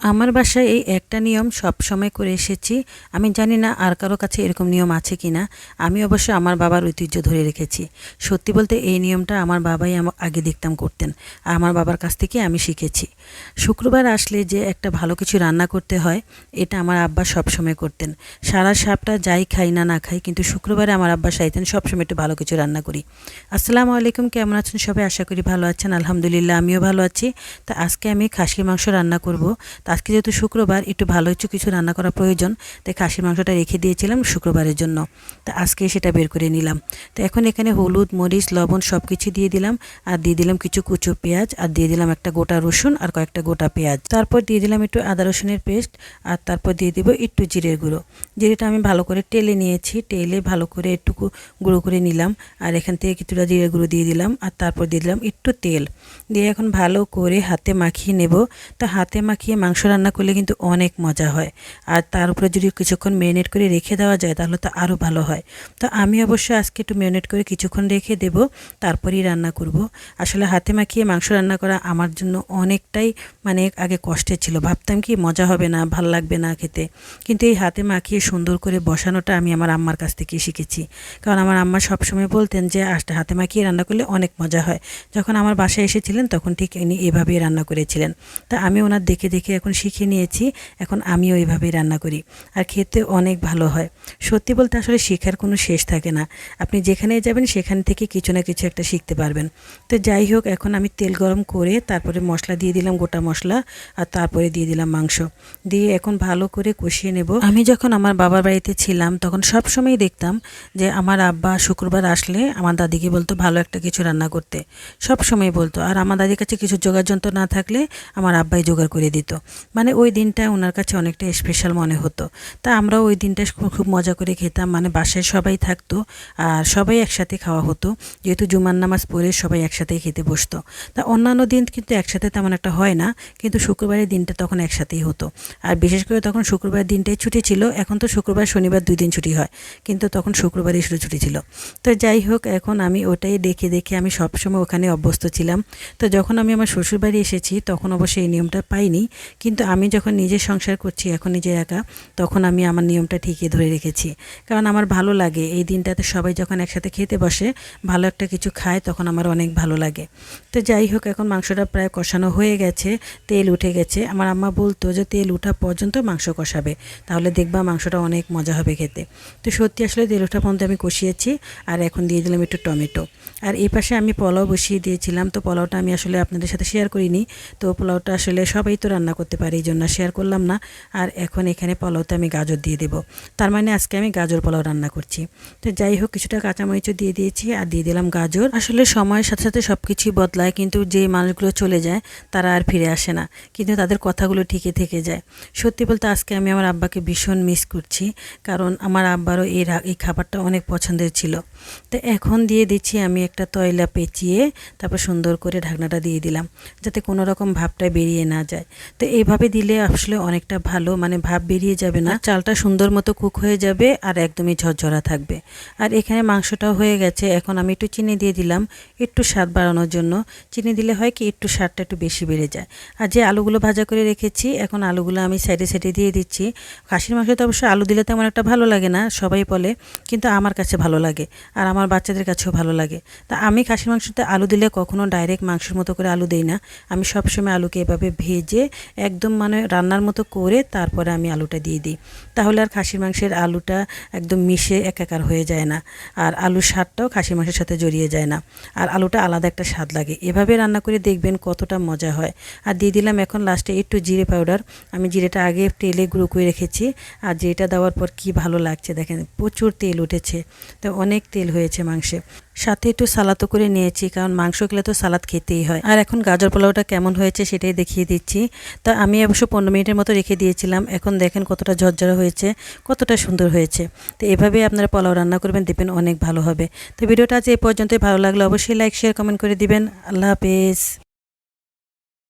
আমার বাসায় এই একটা নিয়ম সব সময় করে এসেছি। আমি জানি না আর কারও কাছে এরকম নিয়ম আছে কি না আমি অবশ্য আমার বাবার ঐতিহ্য ধরে রেখেছি। সত্যি বলতে এই নিয়মটা আমার বাবাই আগে দেখতাম করতেন। আর আমার বাবার কাছ থেকে আমি শিখেছি। শুক্রবার আসলে যে একটা ভালো কিছু রান্না করতে হয়, এটা আমার আব্বা সব সময় করতেন। সারা সাপটা যাই খাই না না খাই, কিন্তু শুক্রবারে আমার আব্বা চাইতেন সবসময় একটু ভালো কিছু রান্না করি। আসসালামু আলাইকুম, কেমন আছেন সবাই? আশা করি ভালো আছেন। আলহামদুলিল্লাহ, আমিও ভালো আছি। তা আজকে আমি খাসির মাংস রান্না করব। তা আজকে যেহেতু শুক্রবার, একটু ভালো কিছু কিছু রান্না করা প্রয়োজন, তাই খাসির মাংসটা রেখে দিয়েছিলাম শুক্রবারের জন্য। তা আজকে সেটা বের করে নিলাম। তো এখন এখানে হলুদ, মরিচ, লবণ সব কিছু দিয়ে দিলাম, আর দিয়ে দিলাম কিছু কুচো পেঁয়াজ, আর দিয়ে দিলাম একটা গোটা রসুন আর কয়েকটা গোটা পেঁয়াজ। তারপর দিয়ে দিলাম একটু আদা রসুনের পেস্ট, আর তারপর দিয়ে দিব একটু জিরের গুঁড়ো। জিরেটা আমি ভালো করে টেলে নিয়েছি, টেলে ভালো করে একটু গুঁড়ো করে নিলাম, আর এখান থেকে কিছুটা জিরের গুঁড়ো দিয়ে দিলাম, আর তারপর দিয়ে দিলাম একটু তেল। দিয়ে এখন ভালো করে হাতে মাখিয়ে নেব। তো হাতে মাখিয়ে মাংস রান্না করলে কিন্তু অনেক মজা হয়। আর তার উপরে যদি কিছুক্ষণ ম্যারিনেট করে রেখে দেওয়া যায়, তাহলে তো আরও ভালো হয়। তো আমি অবশ্যই আজকে একটু ম্যারিনেট করে কিছুক্ষণ রেখে দেব, তারপরেই রান্না করব। আসলে হাতে মাখিয়ে মাংস রান্না করা আমার জন্য অনেকটাই মানে আগে কষ্টের ছিল। ভাবতাম কি মজা হবে না, ভালো লাগবে না খেতে। কিন্তু এই হাতে মাখিয়ে সুন্দর করে বসানোটা আমি আমার আম্মার কাছ থেকে শিখেছি। কারণ আমার আম্মা সবসময় বলতেন যে আসতে হাতে মাখিয়ে রান্না করলে অনেক মজা হয়। যখন আমার বাসায় এসেছিলেন, তখন ঠিক এভাবেই রান্না করেছিলেন। তা আমি ওনার দেখে দেখে এখন শিখে নিয়েছি, এখন আমিও এইভাবেই রান্না করি। আর খেতে অনেক ভালো হয়। সত্যি বলতে আসলে শেখার কোনো শেষ থাকে না। আপনি যেখানে যাবেন, সেখান থেকে কিছু না কিছু একটা শিখতে পারবেন। তো যাই হোক, এখন আমি তেল গরম করে তারপরে মশলা দিয়ে দিলাম গোটা মশলা আর তারপরে দিয়ে দিলাম মাংস। দিয়ে এখন ভালো করে কষিয়ে নেব। আমি যখন আমার বাবার বাড়িতে ছিলাম, তখন সব সময় দেখতাম যে আমার আব্বা শুক্রবার আসলে আমার দাদিকে বলতো ভালো একটা কিছু রান্না করতে। সব সময় বলতো। আর আমার দাদির কাছে কিছু জোগাড় যন্ত্র না থাকলে আমার আব্বাই জোগাড় করে দিত। মানে ওই দিনটা ওনার কাছে অনেকটা স্পেশাল মনে হতো। তা আমরাও ওই দিনটা খুব মজা করে খেতাম। মানে বাসায় সবাই থাকতো আর সবাই একসাথে খাওয়া হতো। যেহেতু জুমার নামাজ পড়ে সবাই একসাথেই খেতে বসতো। তা অন্যান্য দিন কিন্তু একসাথে তেমন একটা হয় না। কিন্তু শুক্রবারের দিনটা তখন একসাথেই হতো। আর বিশেষ করে তখন শুক্রবার দিনটাই ছুটি ছিল। এখন তো শুক্রবার, শনিবার দুই দিন ছুটি হয়। কিন্তু তখন শুক্রবারই শুধু ছুটি ছিল। তো যাই হোক, এখন আমি ওটাই দেখে দেখে আমি সবসময় ওখানে অভ্যস্ত ছিলাম। তো যখন আমি আমার শ্বশুরবাড়ি এসেছি, তখন অবশ্যই এই নিয়মটা পাইনি। কিন্তু আমি যখন নিজের সংসার করছি, এখন নিজের একা, তখন আমি আমার নিয়মটা ঠিকই ধরে রেখেছি। কারণ আমার ভালো লাগে। এই দিনটাতে সবাই যখন একসাথে খেতে বসে, ভালো একটা কিছু খায়, তখন আমার অনেক ভালো লাগে। তো যাই হোক, এখন মাংসটা প্রায় কষানো হয়ে গেছে, তেল উঠে গেছে। আমার আম্মা বলতো যে, তেল উঠা পর্যন্ত মাংস কষাবে। তাহলে দেখবা মাংসটা অনেক মজা হবে খেতে। তো সত্যি আসলে তেল ওঠা পর্যন্ত আমি কষিয়েছি, আর এখন দিয়ে দিলাম একটু টমেটো। আর এই পাশে আমি পোলাও বসিয়ে দিয়েছিলাম। তো পোলাওটা আমি আসলে আপনাদের সাথে শেয়ার করিনি। তো পোলাওটা আসলে সবাই তো রান্না করতে পারে, এই জন্য শেয়ার করলাম না। আর এখন এখানে পোলাওতে আমি গাজর দিয়ে দেব। তার মানে আজকে আমি গাজর পোলাও রান্না করছি। তো যাই হোক, কিছুটা কাঁচামরিচও দিয়ে দিয়েছি আর দিয়ে দিলাম গাজর। আসলে সময়ের সাথে সাথে সব কিছুই বদলায়, কিন্তু যে মানুষগুলো চলে যায়, তারা আর ফিরে আসে না। কিন্তু তাদের কথাগুলো ঠিকই থেকে যায়। সত্যি বলতে আজকে আমি আমার আব্বাকে ভীষণ মিস করছি, কারণ আমার আব্বারও এই এই খাবারটা অনেক পছন্দের ছিল। তো এখন দিয়ে দিচ্ছি আমি একটা তয়লা পেঁচিয়ে, তারপর সুন্দর করে ঢাকনাটা দিয়ে দিলাম, যাতে কোনো রকম ভাবটা বেরিয়ে না যায়। তো এইভাবে দিলে আসলে অনেকটা ভালো মানে ভাব বেরিয়ে যাবে না। চালটা সুন্দর মতো কুক হয়ে যাবে আর একদমই ঝরঝরা থাকবে। আর এখানে মাংসটাও হয়ে গেছে। এখন আমি একটু চিনি দিয়ে দিলাম একটু স্বাদ বাড়ানোর জন্য। চিনি দিলে হয় কি একটু স্বাদটা একটু বেশি বেড়ে যায়। আর যে আলুগুলো ভাজা করে রেখেছি এখন আলুগুলো আমি সাইডে সাইডে দিয়ে দিচ্ছি। খাসির মাংসতে অবশ্যই আলু দিলে তেমন একটা ভালো লাগে না সবাই বলে কিন্তু আমার কাছে ভালো লাগে আর আমার বাচ্চাদের কাছেও ভালো লাগে। তা আমি খাসির মাংসতে আলু দিলে কখনো ডাইরেক্ট মাংসের মতো করে আলু দিই না। আমি সবসময় আলুকে এভাবে ভেজে একদম মানে রান্নার মতো করে তারপরে আমি আলুটা দিয়ে দিই। তাহলে আর খাসির মাংসের আলুটা একদম মিশে একাকার হয়ে যায় না। আর আলুর স্বাদটাও খাসির মাংসের সাথে জড়িয়ে যায় না। আর আলুটা আলাদা একটা স্বাদ লাগে। এভাবে রান্না করে দেখবেন কতটা মজা হয়। আর দিয়ে দিলাম এখন লাস্টে একটু জিরে পাউডার। আমি জিরেটা আগে তেলে গুঁড়ো করে রেখেছি। আর জিরেটা দেওয়ার পর কি ভালো লাগছে দেখেন, প্রচুর তেল উঠেছে। তো অনেক তেল হয়েছে মাংসে। সাথে একটু সালাদও করে নিয়েছি, কারণ মাংস খেলে তো সালাদ খেতেই হয়। আর এখন গাজর পোলাওটা কেমন হয়েছে সেটাই দেখিয়ে দিচ্ছি। তা আমি অবশ্য পনেরো মিনিটের মতো রেখে দিয়েছিলাম, এখন দেখেন কতটা ঝরঝরা হয়েছে, কতটা সুন্দর হয়েছে। তো এভাবে আপনারা পোলাও রান্না করবেন, দেখবেন অনেক ভালো হবে। তো ভিডিওটা আজ এ পর্যন্তই, ভালো লাগল অবশ্যই লাইক শেয়ার কমেন্ট করে দিবেন। আল্লাহ হাফেজ।